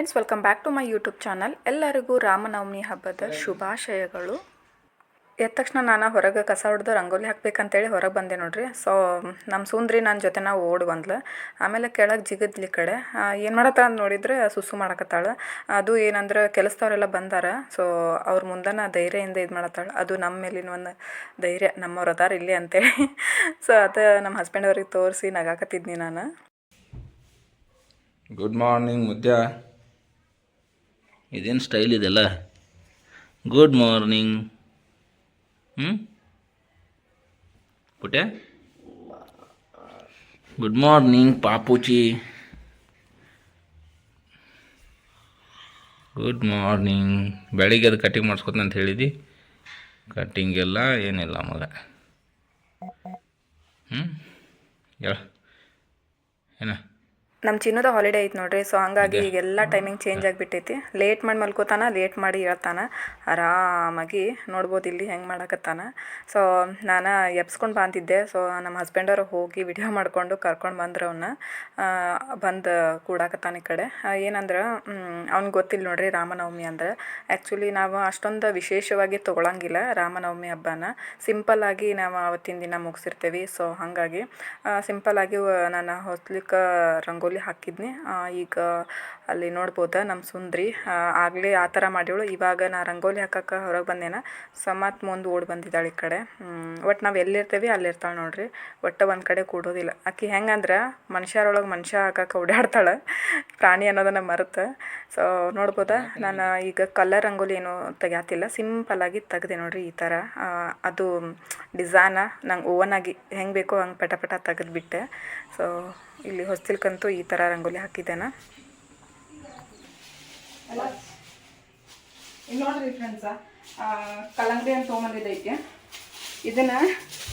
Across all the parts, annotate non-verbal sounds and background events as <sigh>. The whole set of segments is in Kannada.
Friends welcome back to my YouTube channel ಎಲ್ಲರಿಗೂ ರಾಮನವಮಿ ಹಬ್ಬದ ಶುಭಾಶಯಗಳು. ಎದ್ದ ತಕ್ಷಣ ನಾನು ಹೊರಗೆ ಕಸ ಹೊಡೆದು ರಂಗೋಲಿ ಹಾಕ್ಬೇಕಂತೇಳಿ ಹೊರಗೆ ಬಂದೆ ನೋಡ್ರಿ. ಸೊ ನಮ್ಮ ಸುಂದ್ರಿ ನನ್ನ ಜೊತೆ ನಾವು ಓಡಿ ಬಂದ್ಲು. ಆಮೇಲೆ ಕೆಳಗೆ ಜಿಗದ್ಲಿ ಕಡೆ ಏನು ಮಾಡತ್ತ ಅಂತ ನೋಡಿದ್ರೆ ಸುಸು ಮಾಡಕತ್ತಾಳೆ. ಅದು ಏನಂದ್ರೆ ಕೆಲಸದವರೆಲ್ಲ ಬಂದಾರ. ಸೊ ಅವ್ರ ಮುಂದನ ಧೈರ್ಯದಿಂದ ಇದು ಮಾಡತ್ತಾಳೆ. ಅದು ನಮ್ಮ ಮೇಲಿನ ಒಂದು ಧೈರ್ಯ. ನಮ್ಮವ್ರು ಅದಾರ ಇಲ್ಲಿ ಅಂತೇಳಿ. <laughs> ಸೊ ಅದು ನಮ್ಮ ಹಸ್ಬೆಂಡ್ ಅವ್ರಿಗೆ ತೋರಿಸಿ ನಗಾಕತ್ತಿದ್ನಿ ನಾನು. ಗುಡ್ ಮಾರ್ನಿಂಗ್ ಮುದ್ಯ. ಇದೇನು ಸ್ಟೈಲ್ ಇದೆಲ್ಲ? ಗುಡ್ ಮಾರ್ನಿಂಗ್ ಹ್ಞೂ ಪುಟೆ ಗುಡ್ ಮಾರ್ನಿಂಗ್ ಪಾಪುಚಿ. ಗುಡ್ ಮಾರ್ನಿಂಗ್ ಬೆಳಿಗ್ಗೆ ಅದು ಕಟಿಂಗ್ ಮಾಡಿಸ್ಕೊತ ಅಂತ ಹೇಳಿದಿ? ಕಟ್ಟಿಂಗ್ ಎಲ್ಲ ಏನಿಲ್ಲ ಮಗ. ಹ್ಞೂ ಹೇಳ. ಏನ? ನಮ್ಮ ಚಿನ್ನದ ಹಾಲಿಡೇ ಐತೆ ನೋಡ್ರಿ ಸೊ ಹಂಗಾಗಿ ಈಗೆಲ್ಲ ಟೈಮಿಂಗ್ ಚೇಂಜ್ ಆಗಿಬಿಟ್ಟೈತಿ. ಲೇಟ್ ಮಾಡಿ ಮಲ್ಕೋತಾನ ಲೇಟ್ ಮಾಡಿ ಹೇಳ್ತಾನೆ. ಆರಾಮಾಗಿ ನೋಡ್ಬೋದು ಇಲ್ಲಿ ಹೆಂಗೆ ಮಾಡಕತ್ತಾನ. ಸೊ ನಾನು ಎಬ್ಸ್ಕೊಂಡು ಬಂದಿದ್ದೆ ಸೊ ನಮ್ಮ ಹಸ್ಬೆಂಡವರು ಹೋಗಿ ವಿಡಿಯೋ ಮಾಡಿಕೊಂಡು ಕರ್ಕೊಂಡು ಬಂದ್ರು ಅವನ್ನ ಬಂದು ಕೂಡಾಕತ್ತಾನ ಈ ಕಡೆ. ಏನಂದ್ರೆ ಅವ್ನಿಗೆ ಗೊತ್ತಿಲ್ಲ ನೋಡ್ರಿ ರಾಮನವಮಿ ಅಂದ್ರೆ. ಆ್ಯಕ್ಚುಲಿ ನಾವು ಅಷ್ಟೊಂದು ವಿಶೇಷವಾಗಿ ತೊಗೊಳಂಗಿಲ್ಲ ರಾಮನವಮಿ ಹಬ್ಬನ. ಸಿಂಪಲ್ಲಾಗಿ ನಾವು ಅವತ್ತಿನ ದಿನ ಮುಗಿಸಿರ್ತೀವಿ. ಸೊ ಹಾಗಾಗಿ ಸಿಂಪಲ್ಲಾಗಿ ನಾನು ಹೊಸ್ಲಿಕ್ಕೆ ರಂಗೋಲಿ ಹಾಕಿದ್ನಿ. ಈಗ ಅಲ್ಲಿ ನೋಡ್ಬೋದು ನಮ್ಮ ಸುಂದ್ರಿ. ಆಗಲೇ ಆ ಥರ ಮಾಡಿವಳು ಇವಾಗ ನಾ ರಂಗೋಲಿ ಹಾಕಕ್ಕೆ ಹೊರಗೆ ಬಂದೇನ. ಸೊ ಮತ್ತು ಮುಂದೆ ಓಡಿ ಬಂದಿದ್ದಾಳೆ ಈ ಕಡೆ. ಒಟ್ಟು ನಾವು ಎಲ್ಲಿರ್ತೀವಿ ಅಲ್ಲಿರ್ತಾಳೆ ನೋಡ್ರಿ. ಒಟ್ಟು ಒಂದು ಕಡೆ ಕೂಡೋದಿಲ್ಲ. ಆಕೆ ಹೆಂಗಂದ್ರೆ ಮನುಷ್ಯರೊಳಗೆ ಮನುಷ್ಯ ಹಾಕಕ್ಕೆ ಓಡಾಡ್ತಾಳೆ ಪ್ರಾಣಿ ಅನ್ನೋದನ್ನು ಮರೆತು. ಸೊ ನೋಡ್ಬೋದಾ? ನಾನು ಈಗ ಕಲರ್ ರಂಗೋಲಿ ಏನು ತೆಗ್ಯಾತಿಲ್ಲ. ಸಿಂಪಲ್ಲಾಗಿ ತೆಗ್ದೆ ನೋಡ್ರಿ ಈ ಥರ. ಅದು ಡಿಸೈನ ನಂಗೆ ಓವನಾಗಿ ಹೆಂಗೆ ಬೇಕೋ ಹಂಗೆ ಪಟ ಪಟ ತೆಗೆದ್ಬಿಟ್ಟೆ. ಸೊ ಇಲ್ಲಿ ಹೊಸ್ತಿಲ್ಕಂತೂ ಈ ಥರ ರಂಗೋಲಿ ಹಾಕಿದ್ದೇನೆ. ಇಲ್ಲಿ ನೋಡ್ರಿ ಫ್ರೆಂಡ್ಸ ಕಲ್ಲಂಗಡಿ ಅಂತ ತೊಗೊಂಬಂದಿದ್ದೈತಿ ಇದನ್ನ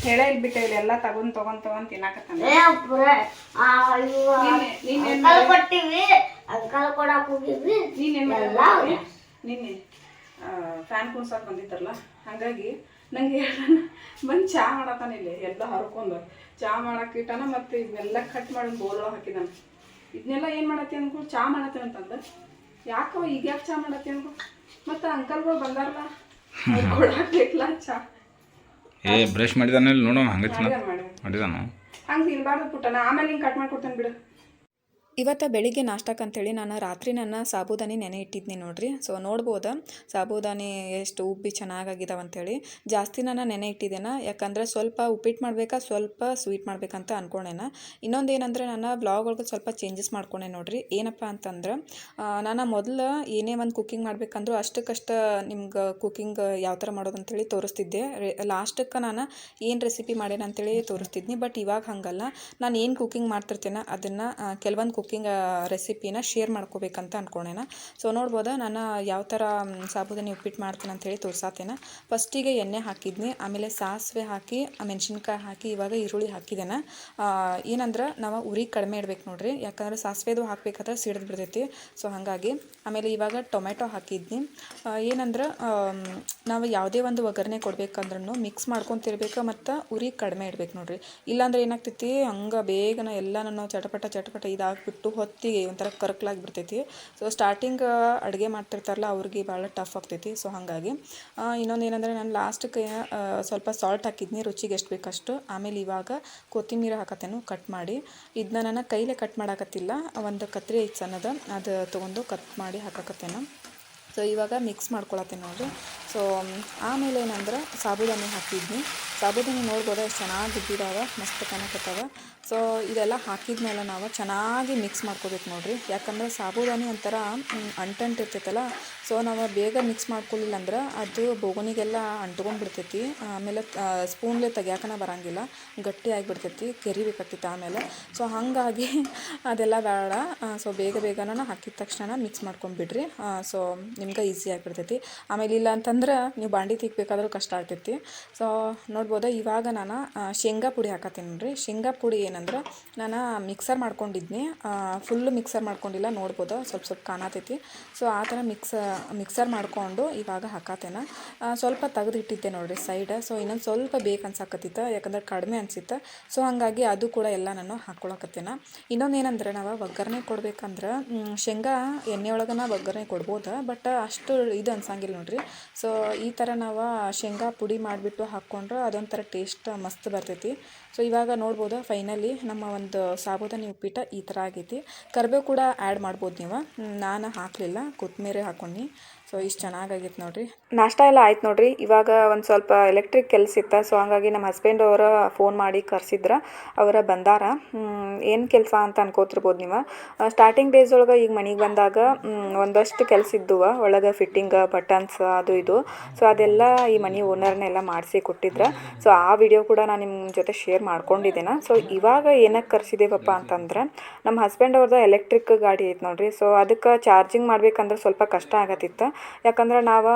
ಹೇಳ ಇಲ್ಬಿಟ್ಟೆ ಇಲ್ಲಿ ಎಲ್ಲ ತಗೊಂಡ್ ತಗೊಂಡ್ ತಗೊಂಡ್ ಮಾಡಿದ್ರಿ ನಿನ್ನೆ ಫ್ಯಾನ್ ಕುಣ್ಸಕ್ ಬಂದಿತ್ತಲ್ಲ ಹಾಗಾಗಿ ನಂಗೆ ಬಂದು ಚಾ ಮಾಡತ್ತಾನ ಇಲ್ಲಿ. ಎಲ್ಲ ಹರ್ಕೊಂಡು ಚಾ ಮಾಡಕ್ ಇಟ್ಟಾನ ಮತ್ತೆ ಇದನ್ನೆಲ್ಲ ಕಟ್ ಮಾಡಿ ಬೋಲ್ ಹಾಕಿದಾನ. ಇದನ್ನೆಲ್ಲ ಏನು ಮಾಡತ್ತೆ ಅಂದ್ಕೊಂಡು ಚಾ ಮಾಡತ್ತೆ ಅಂತಂದ? ಯಾಕವ ಈಗ ಯಾಕೆ ಚಾ ಮಾಡತ್ತೆ ಅನ್ಕೊ ಮತ್ತು ಅಂಕಲ್ಗಳು ಬಂದಾರಲ್ಲ ಕೊಡಾಕ್ಬೇಕಲ್ಲ ಕೊಡಾಕ್ ಬೇಕಲ್ಲ ಚಾ. ಏ ಬ್ರಷ್ ಮಾಡಿದಾನೆ ನೋಡೋಣ ನೋಡು ಹಂಗೆ ಮಾಡಿದಾನು ಹಂಗೆ ತಿನ್ಬಾರ್ದು ಪುಟ್ಟನ ಆಮೇಲೆ ಹಿಂಗೆ ಕಟ್ ಮಾಡ್ಕೊಡ್ತೇನೆ ಬಿಡು. ಇವತ್ತು ಬೆಳಿಗ್ಗೆ ನಾಷ್ಟಕ್ಕೆ ಅಂತೇಳಿ ನಾನು ರಾತ್ರಿ ನನ್ನ ಸಾಬೂದಾನಿ ನೆನೆ ಇಟ್ಟಿದ್ನಿ ನೋಡ್ರಿ. ಸೊ ನೋಡ್ಬೋದು? ಸಾಬೂದಾನಿ ಎಷ್ಟು ಉಬ್ಬಿ ಚೆನ್ನಾಗಾಗಿದ್ದಾವೆ ಅಂತೇಳಿ. ಜಾಸ್ತಿ ನಾನು ನೆನೆ ಇಟ್ಟಿದ್ದೇನೆ? ಯಾಕಂದರೆ ಸ್ವಲ್ಪ ಉಪ್ಪಿಟ್ಟು ಮಾಡಬೇಕಾ, ಸ್ವಲ್ಪ ಸ್ವೀಟ್ ಮಾಡಬೇಕಂತ ಅಂದ್ಕೊಂಡೇನ ಇನ್ನೊಂದು ಏನಂದರೆ ನಾನು ಬ್ಲಾಗ್ ಒಳಗೆ ಸ್ವಲ್ಪ ಚೇಂಜಸ್ ಮಾಡ್ಕೊಂಡೆ ನೋಡ್ರಿ. ಏನಪ್ಪ ಅಂತಂದ್ರೆ ನಾನು ಮೊದಲು ಏನೇ ಒಂದು ಕುಕ್ಕಿಂಗ್ ಮಾಡ್ಬೇಕಂದ್ರೂ ಅಷ್ಟಕ್ಕಷ್ಟು ನಿಮ್ಗೆ ಕುಕ್ಕಿಂಗ್ ಯಾವ ಥರ ಮಾಡೋದು ಅಂತೇಳಿ ತೋರಿಸ್ತಿದ್ದೆ. ಲಾಸ್ಟಕ್ಕೆ ನಾನು ಏನು ರೆಸಿಪಿ ಮಾಡೇನ ಅಂತೇಳಿ ತೋರಿಸ್ತಿದ್ನಿ. ಬಟ್ ಇವಾಗ ಹಾಗಲ್ಲ. ನಾನು ಏನು ಕುಕ್ಕಿಂಗ್ ಮಾಡ್ತಿರ್ತೇನೆ, ಅದನ್ನು ಕೆಲವೊಂದು ಕುಕ್ಕಿಂಗ್ ರೆಸಿಪಿನ ಶೇರ್ ಮಾಡ್ಕೋಬೇಕಂತ ಅಂದ್ಕೊಂಡೇನ ಸೊ ನೋಡ್ಬೋದಾ? ನಾನು ಯಾವ ಥರ ಸಾಬುದಾನಿ ಉಪ್ಪಿಟ್ಟು ಮಾಡ್ತೀನಿ ಅಂತೇಳಿ ತೋರ್ಸಾತೇನೆ. ಫಸ್ಟಿಗೆ ಎಣ್ಣೆ ಹಾಕಿದ್ನಿ, ಆಮೇಲೆ ಸಾಸಿವೆ ಹಾಕಿ ಮೆಣಸಿನ್ಕಾಯಿ ಹಾಕಿ, ಇವಾಗ ಈರುಳ್ಳಿ ಹಾಕಿದ್ದೇನೆ ಏನಂದ್ರೆ ನಾವು ಉರಿ ಕಡಿಮೆ ಇಡ್ಬೇಕು ನೋಡ್ರಿ. ಯಾಕಂದ್ರೆ ಸಾಸಿವೆದು ಹಾಕ್ಬೇಕಾದ್ರೆ ಸಿಡಿದು ಬಿಡ್ತೈತಿ. ಸೊ ಹಾಗಾಗಿ ಆಮೇಲೆ ಇವಾಗ ಟೊಮೆಟೊ ಹಾಕಿದ್ನಿ. ಏನಂದ್ರೆ ನಾವು ಯಾವುದೇ ಒಂದು ಒಗ್ಗರಣೆ ಕೊಡ್ಬೇಕಂದ್ರೂ ಮಿಕ್ಸ್ ಮಾಡ್ಕೊತಿರ್ಬೇಕು ಮತ್ತು ಉರಿ ಕಡಿಮೆ ಇಡ್ಬೇಕು ನೋಡ್ರಿ. ಇಲ್ಲಾಂದ್ರೆ ಏನಾಗ್ತೈತಿ? ಹಂಗೆ ಬೇಗನೆ ಎಲ್ಲನೂ ಚಟಪಟ ಚಟಪಟ ಇದಾಗ್ಬಿಟ್ಟು ಹೊತ್ತಿಗೆ ಒಂಥರ ಕರ್ಕಲಾಗಿ ಬಿಡ್ತೈತಿ. ಸೊ ಸ್ಟಾರ್ಟಿಂಗ್ ಅಡುಗೆ ಮಾಡ್ತಿರ್ತಾರಲ್ಲ, ಅವ್ರಿಗೆ ಭಾಳ ಟಫ್ ಆಗ್ತೈತಿ. ಸೊ ಹಾಗಾಗಿ ಇನ್ನೊಂದು ಏನಂದರೆ ನಾನು ಲಾಸ್ಟ್ಗೆ ಸ್ವಲ್ಪ ಸಾಲ್ಟ್ ಹಾಕಿದ್ನಿ, ರುಚಿಗೆ ಎಷ್ಟು ಬೇಕಷ್ಟು. ಆಮೇಲೆ ಇವಾಗ ಕೊತ್ತಿಮೀರಿ ಹಾಕತ್ತೇನು ಕಟ್ ಮಾಡಿ. ಇದನ್ನ ನಾನು ಕೈಲೇ ಕಟ್ ಮಾಡಾಕತ್ತಿಲ್ಲ. ಒಂದು ಕತ್ರಿ ಐತೆ ಸಣ್ಣದ, ಅದು ತೊಗೊಂಡು ಕಟ್ ಮಾಡಿ ಹಾಕಾಕತ್ತೇನು. ಸೊ ಇವಾಗ ಮಿಕ್ಸ್ ಮಾಡ್ಕೊಳತ್ತೇನೆ ನೋಡ್ರಿ. ಸೊ ಆಮೇಲೆ ಏನಂದ್ರೆ ಸಾಬುದಾನಿ ಹಾಕಿದ್ನಿ. ಸಾಬುದಾನಿ ನೋಡ್ಬೋದು ಎಷ್ಟು ಚೆನ್ನಾಗಿ ಬಿದ್ದಿದಾವೆ ಮಸ್ತ್ ಕನಕತ್ತವೆ ಸೊ, ಇದೆಲ್ಲ ಹಾಕಿದ್ಮೇಲೆ ನಾವು ಚೆನ್ನಾಗಿ ಮಿಕ್ಸ್ ಮಾಡ್ಕೋಬೇಕು ನೋಡ್ರಿ. ಯಾಕಂದ್ರೆ ಸಾಬುದಾನಿ ಒಂಥರ ಅಂಟಂಟು ಇರ್ತೈತಲ್ಲ, ಸೊ ನಾವು ಬೇಗ ಮಿಕ್ಸ್ ಮಾಡ್ಕೊಳ್ಳಿಲ್ಲ ಅಂದ್ರೆ ಅದು ಬೋಗುನಿಗೆಲ್ಲ ಅಂಟ್ಕೊಂಡ್ಬಿಡ್ತೈತಿ. ಆಮೇಲೆ ಸ್ಪೂನ್ಲೆ ತೆಗಿಯಾಕನ ಬರಂಗಿಲ್ಲ, ಗಟ್ಟಿ ಆಗಿಬಿಡ್ತೈತಿ ಕೆರಿಬೇಕಾಗ್ತಿತ್ತು ಆಮೇಲೆ. ಸೊ, ಹಾಗಾಗಿ <laughs> ಅದೆಲ್ಲ ಬೇಡ. ಸೊ, ಬೇಗ ಬೇಗನ ಹಾಕಿದ ತಕ್ಷಣ ಮಿಕ್ಸ್ ಮಾಡ್ಕೊಂಡ್ಬಿಡ್ರಿ. ಸೊ, ನಿಮ್ಗೆ ಈಸಿ ಆಗಿಬಿಡ್ತೈತಿ. ಆಮೇಲೆ ಇಲ್ಲ ಅಂತಂದ್ರೆ ಅಂದ್ರೆ ನೀವು ಬಾಂಡಿ ತಿಕ್ಬೇಕಾದ್ರೂ ಕಷ್ಟ ಆಗ್ತೈತಿ. ಸೊ ನೋಡ್ಬೋದು? ಇವಾಗ ನಾನು ಶೇಂಗಾ ಪುಡಿ ಹಾಕತ್ತೀನಿ ನೋಡ್ರಿ. ಶೇಂಗಾ ಪುಡಿ ಏನಂದ್ರೆ, ನಾನು ಮಿಕ್ಸರ್ ಮಾಡ್ಕೊಂಡಿದ್ನಿ. ಫುಲ್ಲು ಮಿಕ್ಸರ್ ಮಾಡ್ಕೊಂಡಿಲ್ಲ, ನೋಡ್ಬೋದು? ಸ್ವಲ್ಪ ಸ್ವಲ್ಪ ಕಾಣತೈತಿ. ಸೊ ಆ ಥರ ಮಿಕ್ಸ ಮಿಕ್ಸರ್ ಮಾಡಿಕೊಂಡು ಇವಾಗ ಹಾಕತ್ತೇನೆ. ಸ್ವಲ್ಪ ತೆಗೆದಿಟ್ಟಿದ್ದೆ ನೋಡಿರಿ ಸೈಡ್ ಸೊ ಇನ್ನೊಂದು ಸ್ವಲ್ಪ ಬೇಕು ಅನ್ಸಾಕತ್ತಿತ್ತು, ಯಾಕಂದ್ರೆ ಕಡಿಮೆ ಅನಿಸಿತ್ತು. ಸೊ ಹಾಗಾಗಿ ಅದು ಕೂಡ ಎಲ್ಲ ನಾನು ಹಾಕ್ಕೊಳಕತ್ತೇನೆ ಇನ್ನೊಂದು ಏನಂದ್ರೆ, ನಾವು ಒಗ್ಗರಣೆ ಕೊಡ್ಬೇಕಂದ್ರೆ ಶೇಂಗಾ ಎಣ್ಣೆ ಒಳಗನ ಒಗ್ಗರಣೆ ಕೊಡ್ಬೋದು? ಬಟ್ ಅಷ್ಟು ಇದು ಅನ್ಸಂಗಿಲ್ಲ ನೋಡ್ರಿ. ಸೊ ಈ ಥರ ನಾವು ಶೇಂಗಾ ಪುಡಿ ಮಾಡಿಬಿಟ್ಟು ಹಾಕ್ಕೊಂಡ್ರೆ ಅದೊಂಥರ ಟೇಸ್ಟ್ ಮಸ್ತ್ ಬರ್ತೈತಿ. ಸೊ ಇವಾಗ ನೋಡ್ಬೋದು ಫೈನಲಿ ನಮ್ಮ ಒಂದು ಸಾಬುದಾನಿ ಉಪ್ಪಿಟ್ಟು ಈ ಥರ ಆಗೈತಿ. ಕರಿಬೇವು ಕೂಡ ಆ್ಯಡ್ ಮಾಡ್ಬೋದು ನೀವು. ನಾನು ಹಾಕಲಿಲ್ಲ ಕೊತ್ತಂಬರಿ ಹಾಕ್ಕೊಂಡು ಸೊ ಇಷ್ಟು ಚೆನ್ನಾಗಾಗಿತ್ತು ನೋಡ್ರಿ. ನಾಷ್ಟ ಎಲ್ಲ ಆಯ್ತು ನೋಡ್ರಿ. ಇವಾಗ ಒಂದು ಸ್ವಲ್ಪ ಎಲೆಕ್ಟ್ರಿಕ್ ಕೆಲಸ ಇತ್ತು. ಸೊ ಹಂಗಾಗಿ ನಮ್ಮ ಹಸ್ಬೆಂಡ್ ಅವರ ಫೋನ್ ಮಾಡಿ ಕರ್ಸಿದ್ರ. ಅವರ ಬಂದಾರ. ಏನು ಕೆಲಸ ಅಂತ ಅನ್ಕೋತಿರ್ಬೋದು ನೀವು. ಸ್ಟಾರ್ಟಿಂಗ್ ಡೇಸ್ ಒಳಗೆ ಈಗ ಮನೆಗೆ ಬಂದಾಗ ಒಂದಷ್ಟು ಕೆಲಸ ಇದ್ದುವ. ಒಳಗೆ ಫಿಟ್ಟಿಂಗ್ ಬಟನ್ಸ್ ಅದು ಇದು. ಸೊ ಅದೆಲ್ಲ ಈ ಮನೆ ಓನರ್ನೆಲ್ಲ ಮಾಡಿಸಿ ಕೊಟ್ಟಿದ್ರ. ಸೊ ಆ ವಿಡಿಯೋ ಕೂಡ ನಾನು ನಿಮ್ಮ ಜೊತೆ ಶೇರ್ ಮಾಡ್ಕೊಂಡಿದ್ದೇನೆ. ಸೊ ಇವಾಗ ಏನಕ್ಕೆ ಕರ್ಸಿದ್ದೇವಪ್ಪ ಅಂತಂದ್ರೆ ನಮ್ಮ ಹಸ್ಬೆಂಡ್ ಅವ್ರದ್ದು ಎಲೆಕ್ಟ್ರಿಕ್ ಗಾಡಿ ಐತೆ ನೋಡ್ರಿ. ಸೊ ಅದಕ್ಕೆ ಚಾರ್ಜಿಂಗ್ ಮಾಡ್ಬೇಕಂದ್ರೆ ಸ್ವಲ್ಪ ಕಷ್ಟ ಆಗತ್ತಿತ್ತು. ಯಾಕಂದ್ರೆ ನಾವು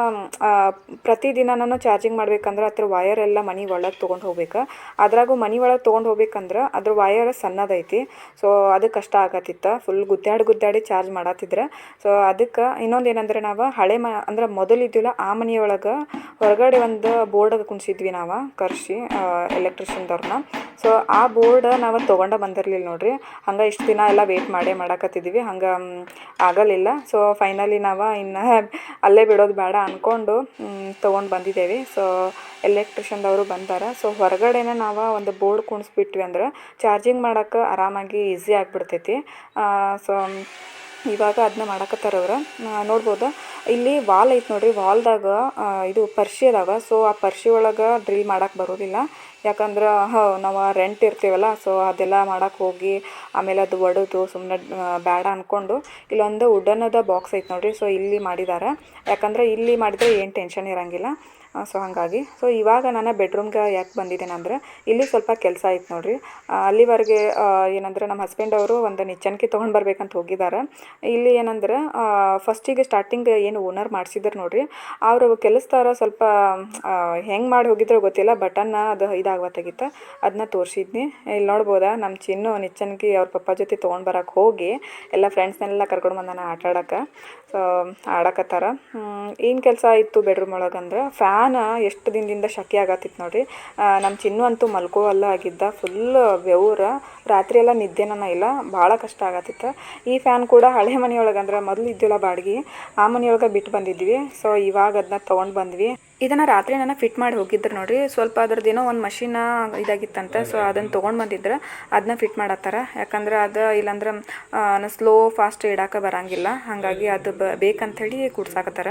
ಪ್ರತಿದಿನನೂ ಚಾರ್ಜಿಂಗ್ ಮಾಡ್ಬೇಕಂದ್ರೆ ಅದ್ರ ವಯರ್ ಎಲ್ಲ ಮನೆ ಒಳಗೆ ತೊಗೊಂಡು ಹೋಗ್ಬೇಕು. ಅದ್ರಾಗೂ ಮನೆ ಒಳಗೆ ತೊಗೊಂಡು ಹೋಗ್ಬೇಕಂದ್ರೆ ಅದ್ರ ವಯರ್ ಸಣ್ಣದೈತಿ. ಸೊ ಅದು ಕಷ್ಟ ಆಗತ್ತಿತ್ತು. ಫುಲ್ ಗುದ್ದಾಡಿ ಗುದ್ದಾಡಿ ಚಾರ್ಜ್ ಮಾಡತ್ತಿದ್ರೆ. ಸೊ ಅದಕ್ಕೆ ಇನ್ನೊಂದು ಏನಂದ್ರೆ ನಾವು ಹಳೆ ಮ, ಅಂದ್ರೆ ಮೊದಲಿದ್ದಿಲ್ಲ ಆ ಮನೆಯೊಳಗೆ ಹೊರಗಡೆ ಒಂದು ಬೋರ್ಡ್ ಕುಣಿಸಿದ್ವಿ ನಾವು, ಕರ್ಸಿ ಎಲೆಕ್ಟ್ರಿಷಿಯನ್ದವ್ರನ್ನ ಸೊ ಆ ಬೋರ್ಡ್ ನಾವು ತೊಗೊಂಡ ಬಂದಿರಲಿಲ್ಲ ನೋಡ್ರಿ. ಹಂಗೆ ಇಷ್ಟು ದಿನ ಎಲ್ಲ ವೇಟ್ ಮಾಡೇ ಮಾಡಕತ್ತಿದ್ವಿ. ಹಂಗೆ ಆಗಲಿಲ್ಲ. ಸೊ ಫೈನಲಿ ನಾವು ಇನ್ನು ಅಲ್ಲೇ ಬಿಡೋದು ಬೇಡ ಅಂದ್ಕೊಂಡು ತೊಗೊಂಡು ಬಂದಿದ್ದೇವೆ. ಸೊ ಎಲೆಕ್ಟ್ರಿಷನ್ದವರು ಬಂದಾರ. ಸೊ ಹೊರಗಡೆನೇ ನಾವು ಒಂದು ಬೋರ್ಡ್ ಕುಣಿಸ್ಬಿಟ್ವಿ ಅಂದ್ರೆ ಚಾರ್ಜಿಂಗ್ ಮಾಡೋಕ್ಕೆ ಆರಾಮಾಗಿ ಈಸಿ ಆಗಿಬಿಡ್ತೈತಿ. ಸೊ ಇವಾಗ ಅದನ್ನ ಮಾಡಕತ್ತಾರ ಅವ್ರು. ನೋಡ್ಬೋದು? ಇಲ್ಲಿ ವಾಲ್ ಐತೆ ನೋಡ್ರಿ. ವಾಲ್ದಾಗ ಇದು ಪರ್ಶಿ ಅದಾವ ಸೊ ಆ ಪರ್ಶಿ ಒಳಗೆ ಡ್ರಿಲ್ ಮಾಡಕ್ಕೆ ಬರೋದಿಲ್ಲ. ಯಾಕಂದ್ರೆ, ಹ, ನಾವು ರೆಂಟ್ ಇರ್ತೀವಲ್ಲ ಸೊ ಅದೆಲ್ಲ ಮಾಡೋಕೆ ಹೋಗಿ, ಆಮೇಲೆ ಅದು ಒಡೆದು ಸುಮ್ಮನೆ ಬೇಡ ಅಂದ್ಕೊಂಡು ಇಲ್ಲೊಂದು ವುಡನ್ನದ ಬಾಕ್ಸ್ ಐತೆ ನೋಡಿರಿ ಸೊ ಇಲ್ಲಿ ಮಾಡಿದ್ದಾರೆ ಯಾಕಂದ್ರೆ ಇಲ್ಲಿ ಮಾಡಿದರೆ ಏನು ಟೆನ್ಷನ್ ಇರೋಂಗಿಲ್ಲ. ಸೊ ಹಾಗಾಗಿ ಸೊ ಇವಾಗ ನಾನು ಬೆಡ್ರೂಮ್ಗೆ ಯಾಕೆ ಬಂದಿದ್ದೇನೆ ಅಂದರೆ, ಇಲ್ಲಿ ಸ್ವಲ್ಪ ಕೆಲಸ ಐತೆ ನೋಡಿರಿ. ಅಲ್ಲಿವರೆಗೆ ಏನಂದ್ರೆ ನಮ್ಮ ಹಸ್ಬೆಂಡ್ ಅವರು ಒಂದು ನಿಚ್ಚಣಿಕೆ ತೊಗೊಂಡು ಬರ್ಬೇಕಂತ ಹೋಗಿದ್ದಾರೆ. ಇಲ್ಲಿ ಏನಂದ್ರೆ ಫಸ್ಟಿಗೆ ಸ್ಟಾರ್ಟಿಂಗ್ ಏನು ಓನರ್ ಮಾಡಿಸಿದ್ರು ನೋಡ್ರಿ. ಅವರು ಕೆಲಸದಾರ ಸ್ವಲ್ಪ ಹೆಂಗೆ ಮಾಡಿ ಹೋಗಿದ್ರು ಗೊತ್ತಿಲ್ಲ ಬಟನ್ನ ಅದು ಇದಾಗತ್ತಾಗಿತ್ತು ಅದನ್ನ ತೋರಿಸಿದ್ನಿ. ಇಲ್ಲಿ ನೋಡ್ಬೋದಾ ನಮ್ಮ ಚಿನ್ನು ನಿಚ್ಚಣಿಕೆ ಅವ್ರ ಪಪ್ಪ ಜೊತೆ ತೊಗೊಂಡು ಬರೋಕೆ ಹೋಗಿ, ಎಲ್ಲ ಫ್ರೆಂಡ್ಸ್ನೆಲ್ಲ ಕರ್ಕೊಂಡು ಬಂದಾನ ಆಟ ಆಡಕ್ಕೆ ಸೊ ಆಡಕತ್ತಾರ ಏನು ಕೆಲಸ ಇತ್ತು ಬೆಡ್ರೂಮ್ ಒಳಗೆ ಅಂದ್ರೆ ಫ್ಯಾನ್ ಎಷ್ಟು ದಿನದಿಂದ ಶಕೆ ಆಗತ್ತಿತ್ತು ನೋಡ್ರಿ. ನಮ್ಮ ಚಿನ್ನು ಅಂತೂ ಮಲ್ಕೋವಲ್ಲ ಆಗಿದ್ದ. ಫುಲ್ ಬೆವ್ರ. ರಾತ್ರಿ ಎಲ್ಲ ನಿದ್ದೆನ ಇಲ್ಲ. ಭಾಳ ಕಷ್ಟ ಆಗತ್ತಿತ್ತು. ಈ ಫ್ಯಾನ್ ಕೂಡ ಹಳೆ ಮನೆಯೊಳಗೆ ಅಂದ್ರೆ ಮೊದಲು ಇದ್ದಿಲ್ಲ ಬಾಡಿಗೆ. ಆ ಮನೆಯೊಳಗೆ ಬಿಟ್ಟು ಬಂದಿದ್ವಿ. ಸೊ ಇವಾಗ ಅದನ್ನ ತೊಗೊಂಡು ಬಂದ್ವಿ. ಇದನ್ನು ರಾತ್ರಿ ನಾನು ಫಿಟ್ ಮಾಡಿ ಹೋಗಿದ್ರು ನೋಡಿ ಸ್ವಲ್ಪ ಅದ್ರದ್ದೇನೋ ಒಂದು ಮಷಿನ ಇದಾಗಿತ್ತಂತೆ. ಸೊ ಅದನ್ನು ತೊಗೊಂಡು ಬಂದಿದ್ರೆ. ಅದನ್ನ ಫಿಟ್ ಮಾಡತ್ತಾರ. ಯಾಕಂದ್ರೆ ಅದು ಇಲ್ಲಾಂದ್ರೆ ಸ್ಲೋ ಫಾಸ್ಟ್ ಇಡಾಕ ಬರಂಗಿಲ್ಲ. ಹಾಗಾಗಿ ಅದು ಬ ಹೇಳಿ ಕೂಡ್ಸಾಕತ್ತಾರ.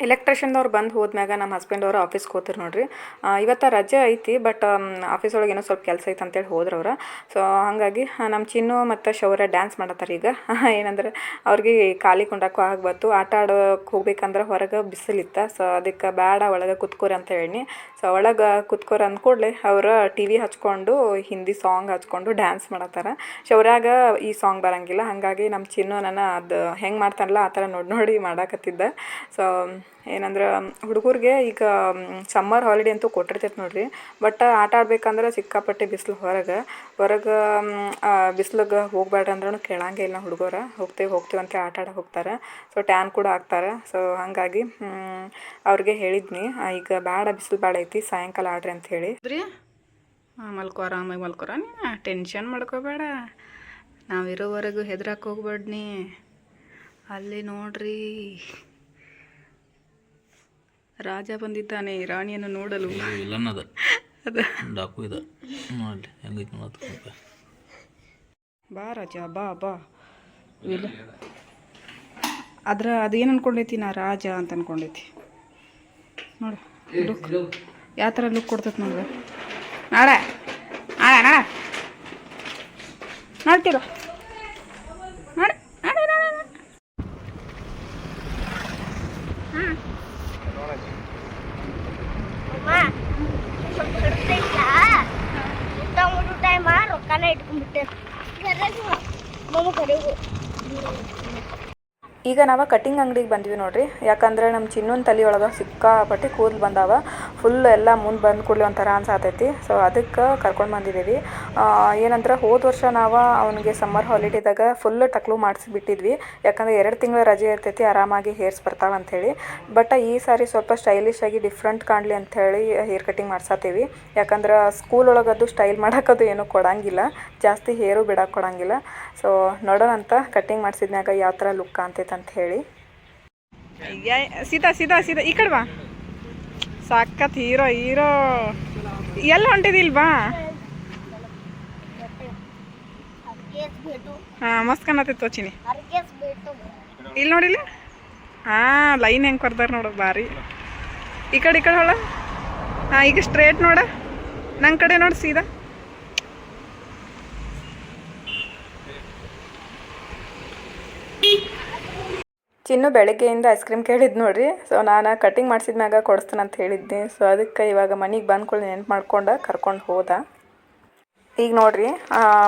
ಎಲೆಕ್ಟ್ರಿಷನ್ದವ್ರು ಬಂದು ಹೋದ್ಮ್ಯಾಗ ನಮ್ಮ ಹಸ್ಬೆಂಡ್ ಅವರು ಆಫೀಸ್ ಹೋದ್ರು ನೋಡ್ರಿ. ಇವತ್ತು ರಜೆ ಐತಿ ಬಟ್ ಆಫೀಸ್ ಒಳಗೆ ಏನೋ ಸ್ವಲ್ಪ ಕೆಲಸ ಐತೆ ಅಂತೇಳಿ ಹೋದ್ರು ಅವ್ರು. ಸೊ ಹಾಗಾಗಿ ನಮ್ಮ ಚಿನ್ನು ಮತ್ತು ಶೌರ್ಯ ಡ್ಯಾನ್ಸ್ ಮಾಡತ್ತಾರೆ ಈಗ. <laughs> ಏನಂದ್ರೆ, ಅವ್ರಿಗೆ ಖಾಲಿ ಕುಂಡಕ್ಕೂ ಆಗ್ಬತ್ತು ಆಟ ಆಡೋಕೆ ಹೋಗ್ಬೇಕಂದ್ರೆ ಹೊರಗೆ ಬಿಸಿಲಿತ್ತ. ಸೊ ಅದಕ್ಕೆ ಬೇಡ ಒಳಗೆ ಕುತ್ಕೋರಿ ಅಂತ ಹೇಳಿ ಸೊ ಒಳಗೆ ಕುತ್ಕೋರಿ ಅಂದ್ಕೂಡ್ಲೆ ಅವರು ಟಿ ವಿ ಹಚ್ಕೊಂಡು, ಹಿಂದಿ ಸಾಂಗ್ ಹಚ್ಕೊಂಡು ಡ್ಯಾನ್ಸ್ ಮಾಡತ್ತಾರ. ಶೌರ್ಯಾಗ ಈ ಸಾಂಗ್ ಬರಂಗಿಲ್ಲ. ಹಾಗಾಗಿ ನಮ್ಮ ಚಿನ್ನು ನನ್ನ ಅದು ಹೆಂಗೆ ಮಾಡ್ತಾನಲ್ಲ, ಆ ಥರ ನೋಡಿ ನೋಡಿ ಮಾಡಾಕತ್ತಿದ್ದೆ. ಸೊ ಏನಂದ್ರೆ ಹುಡುಗರಿಗೆ ಈಗ ಸಮ್ಮರ್ ಹಾಲಿಡೇ ಅಂತೂ ಕೊಟ್ಟಿರ್ತೈತೆ ನೋಡಿರಿ. ಬಟ್ ಆಟ ಆಡ್ಬೇಕಂದ್ರೆ ಸಿಕ್ಕಾಪಟ್ಟೆ ಬಿಸಿಲು ಹೊರಗೆ. ಹೊರಗೆ ಬಿಸಿಲಿಗೆ ಹೋಗ್ಬೇಡ್ರಿ ಅಂದ್ರೂ ಕೇಳಂಗೆ ಇಲ್ಲ ಹುಡುಗರು. ಹೋಗ್ತೇವೆ, ಹೋಗ್ತೀವಿ ಅಂತ ಆಟ ಆಡಕ್ಕೆ ಹೋಗ್ತಾರೆ. ಸೊ ಟ್ಯಾನ್ ಕೂಡ ಆಗ್ತಾರೆ ಸೊ ಹಾಗಾಗಿ ಅವ್ರಿಗೆ ಹೇಳಿದ್ನಿ. ಈಗ ಬೇಡ ಬಿಸಿಲು ಬೇಡ ಐತಿ, ಸಾಯಂಕಾಲ ಆಡ್ರಿ ಅಂತ ಹೇಳಿ. ರೀ ಮಲ್ಕೋ ಆರಾಮಾಗಿ ಮಲ್ಕೋರ? ನೀ ಟೆನ್ಷನ್ ಮಾಡ್ಕೋಬೇಡ. ನಾವಿರೋವರೆಗೂ ಹೆದ್ರಕ್ಕೆ ಹೋಗ್ಬೇಡ ನೀ ಅಲ್ಲಿ ನೋಡ್ರಿ. ರಾಜ ಬಂದಿದ್ದಾನೆ ರಾಣಿಯನ್ನು ನೋಡಲು. ಡಾಕು ಇದೆ. ನೋಡಿ ಹೆಂಗೈತಿ ಬಾ ರಾಜ ಬಾ ಬಾ. ಇಲ್ಲ. ಅದ್ರ ಅದೇನು ಅನ್ಕೊಂಡೈತಿ ನಾ ರಾಜ ಅಂತ ಅನ್ಕೊಂಡೈತಿ. ನೋಡು ಲುಕ್ ಯಾವ ಥರ ಲುಕ್ ಕೊಡ್ತೈತೆ ನೋಡ್ರಿ ನಾಳೆ. ನಾಳೆ ನಾಳೆ. ನೋಡ್ತಿರೋ ನೋಡಿ ನಾಳೆ ನಾಳೆ ನಾಳೆ. ಅಮ್ಮ ಸ್ವಲ್ಪ ಹಿಡ್ತಾ ಇಲ್ಲ ಊಟ ಮಾಡೋ ಟೈಮ ರೊಕ್ಕನ ಇಟ್ಕೊಂಡ್ಬಿಟ್ಟೆ ಕರೆಗು ಮಮ್ಮ ಕರೆಗು ಈಗ ನಾವು ಕಟಿಂಗ್ ಅಂಗಡಿಗೆ ಬಂದ್ವಿ ನೋಡ್ರಿ. ಯಾಕಂದ್ರೆ ನಮ್ಮ ಚಿನ್ನೊಂದು ತಲೆ ಒಳಗೆ ಸಿಕ್ಕಾಪಟ್ಟೆ ಕೂದಲು ಬಂದಾವ. ಫುಲ್ ಎಲ್ಲ ಮುಂದೆ ಬಂದು ಕೂಡಲೇ ಒಂಥರ ಅನ್ಸಾತೈತಿ. ಸೊ ಅದಕ್ಕೆ ಕರ್ಕೊಂಡು ಬಂದಿದ್ದೀವಿ ಏನಂದ್ರೆ ಹೋದ ವರ್ಷ ನಾವು ಅವನಿಗೆ ಸಮ್ಮರ್ ಹಾಲಿಡೇದಾಗ ಫುಲ್ ಟಕ್ಲು ಮಾಡಿಸ್ಬಿಟ್ಟಿದ್ವಿ. ಯಾಕಂದ್ರೆ ಎರಡು ತಿಂಗಳ ರಜೆ ಇರ್ತೈತಿ, ಆರಾಮಾಗಿ ಹೇರ್ಸ್ ಬರ್ತಾವ ಅಂಥೇಳಿ ಬಟ್ ಈ ಸಾರಿ ಸ್ವಲ್ಪ ಸ್ಟೈಲಿಶ್ ಆಗಿ ಡಿಫ್ರೆಂಟ್ ಕಾಣಲಿ ಅಂಥೇಳಿ ಹೇರ್ ಕಟಿಂಗ್ ಮಾಡ್ಸಾತೀವಿ. ಯಾಕಂದ್ರೆ ಸ್ಕೂಲ್ ಒಳಗದು ಸ್ಟೈಲ್ ಮಾಡೋಕ್ಕದು ಏನೂ ಕೊಡಂಗಿಲ್ಲ. ಜಾಸ್ತಿ ಹೇರು ಬಿಡಕ್ಕೆ ಕೊಡಂಗಿಲ್ಲ. ಸೊ ನೋಡೋಣ ಅಂತ ಕಟಿಂಗ್ ಮಾಡಿಸಿದ್ಮ್ಯಾಗ ಯಾವ ಥರ ಲುಕ್ ಕಾಣ್ತೈತೆ ಅಂತ ಹೇಳಿ ಸೀದಾ ಸೀತಾ ಸೀತಾ, ಈ ಕಡೆ ಬಾ. ಸಾಕತ್ ಹೀರೋ ಹೀರೋ. ಎಲ್ಲ ಹೊಂಟಿದಿಲ್ವಾ ಬಾ. ಹಾಂ, ಮಸ್ತ್ ಕಾಣತಿತ್ತು ತೋಚಿನಿ. ಇಲ್ಲಿ ನೋಡಿಲ್ಲ ಹಾ, ಲೈನ್ ಹೆಂಗ್ ಕೊರ್ದಾರ ನೋಡು ಬಾರಿ. ಈ ಕಡೆ ಈ ಕಡೆ ಹೋಳ. ಹಾಂ, ಈಗ ಸ್ಟ್ರೇಟ್ ನೋಡ. ನಂಗೆ ಕಡೆ ನೋಡಿ ಸೀದಾ. ಚಿನ್ನು ಬೆಳಗ್ಗೆಯಿಂದ ಐಸ್ ಕ್ರೀಮ್ ಕೇಳಿದ್ದು ನೋಡ್ರಿ. ಸೊ ನಾನು ಕಟಿಂಗ್ ಮಾಡಿಸಿದ್ಮ್ಯಾಗ ಕೊಡಿಸ್ತಾನೆ ಅಂತ ಹೇಳಿದ್ದೆ. ಸೊ ಅದಕ್ಕೆ ಇವಾಗ ಮನೆಗೆ ಬಂದ್ಕೊಳ್ಳಿ ನೆನ್ಪು ಮಾಡ್ಕೊಂಡು ಕರ್ಕೊಂಡು ಹೋದ. ಈಗ ನೋಡ್ರಿ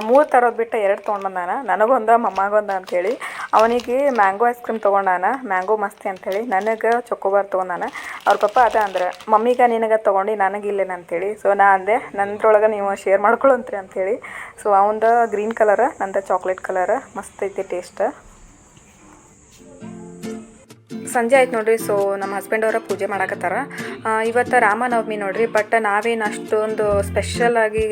ಮೂರು ತರೋದು ಬಿಟ್ಟು ಎರಡು ತೊಗೊಂಡು ಬಂದಾನ. ನನಗೊಂದ, ಮಮ್ಮಗೊಂದ ಅಂಥೇಳಿ ಅವನಿಗೆ ಮ್ಯಾಂಗೋ ಐಸ್ ಕ್ರೀಮ್ ತೊಗೊಂಡಾನ. ಮ್ಯಾಂಗೋ ಮಸ್ತಿ ಅಂಥೇಳಿ ನನಗೆ ಚೊಕೋಬಾರ್ ತೊಗೊಂಡಾನ. ಅವ್ರ ಪಪ್ಪ ಅದ ಅಂದ್ರೆ, ಮಮ್ಮಿಗೆ ನಿನಗೆ ತೊಗೊಂಡು, ನನಗೆ ಅಂಥೇಳಿ ಸೊ ನಾ ಅಂದೆ ನಂದ್ರೊಳಗೆ ನೀವು ಶೇರ್ ಮಾಡ್ಕೊಳ್ಳಂತ್ರಿ ಅಂಥೇಳಿ ಸೊ ಅವಂದ ಗ್ರೀನ್ ಕಲರ ನಂದ ಚಾಕ್ಲೇಟ್ ಕಲರ ಮಸ್ತ್ ಐತಿ ಟೇಸ್ಟ್ ಸಂಜೆ ಆಯ್ತು ನೋಡ್ರಿ ಸೊ ನಮ್ಮ ಹಸ್ಬೆಂಡ್ ಅವರ ಪೂಜೆ ಮಾಡಕತ್ತಾರ. ಇವತ್ತು ರಾಮನವಮಿ ನೋಡ್ರಿ ಬಟ್ ನಾವೇನು ಅಷ್ಟೊಂದು ಸ್ಪೆಷಲ್ ಆಗಿ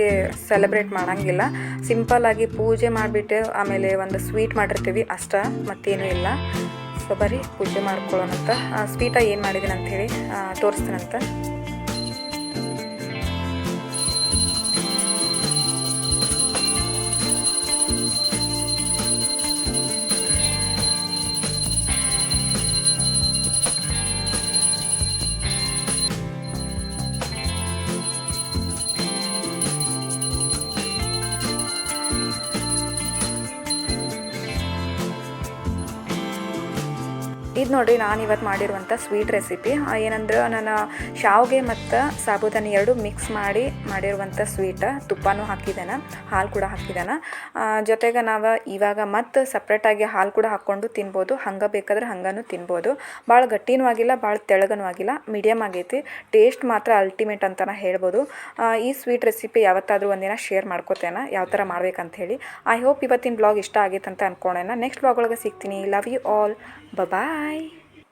ಸೆಲೆಬ್ರೇಟ್ ಮಾಡಂಗಿಲ್ಲ. ಸಿಂಪಲ್ ಆಗಿ ಪೂಜೆ ಮಾಡಿಬಿಟ್ಟು ಆಮೇಲೆ ಒಂದು ಸ್ವೀಟ್ ಮಾಡಿರ್ತೀವಿ ಅಷ್ಟ, ಮತ್ತೇನೂ ಇಲ್ಲ. ಸೊ ಬರೀ ಪೂಜೆ ಮಾಡ್ಕೊಳ್ಳೋಣಂತ. ಸ್ವೀಟ ಏನು ಮಾಡಿದ್ದೀನಿ ಅಂಥೇಳಿ ತೋರಿಸ್ತೀನಂತ. ನೋಡ್ರಿ, ನಾನು ಇವತ್ತು ಮಾಡಿರುವಂಥ ಸ್ವೀಟ್ ರೆಸಿಪಿ ಏನಂದ್ರೆ ನಾನು ಶಾವಿಗೆ ಮತ್ತು ಸಾಬೂದಾನಿ ಎರಡು ಮಿಕ್ಸ್ ಮಾಡಿ ಮಾಡಿರುವಂಥ ಸ್ವೀಟ ತುಪ್ಪನೂ ಹಾಕಿದ್ದೇನೆ ಹಾಲು ಕೂಡ ಹಾಕಿದ್ದೇನೆ ಜೊತೆಗೆ ನಾವು ಇವಾಗ ಮತ್ತು ಸಪ್ರೇಟಾಗಿ ಹಾಲು ಕೂಡ ಹಾಕ್ಕೊಂಡು ತಿನ್ಬೋದು. ಹಂಗೆ ಬೇಕಾದ್ರೆ ಹಂಗನೂ ತಿನ್ಬೋದು. ಭಾಳ ಗಟ್ಟಿನೂ ಆಗಿಲ್ಲ ಭಾಳ ತೆಳಗನೂ ಆಗಿಲ್ಲ ಮೀಡಿಯಮ್ ಆಗೈತಿ. ಟೇಸ್ಟ್ ಮಾತ್ರ ಅಲ್ಟಿಮೇಟ್ ಅಂತಲೇ ಹೇಳ್ಬೋದು. ಈ ಸ್ವೀಟ್ ರೆಸಿಪಿ ಯಾವತ್ತಾದರೂ ಒಂದಿನ ಶೇರ್ ಮಾಡ್ಕೋತೇನೆ, ಯಾವ ಥರ ಮಾಡ್ಬೇಕಂತ ಹೇಳಿ. ಐ ಹೋಪ್ ಇವತ್ತಿನ ಬ್ಲಾಗ್ ಇಷ್ಟ ಆಗೈತೆ ಅಂತ ಅನ್ಕೊಂಡೆನ ನೆಕ್ಸ್ಟ್ ಬ್ಲಾಗ್ ಒಳಗೆ ಸಿಗ್ತೀನಿ. Love you all Bye-bye.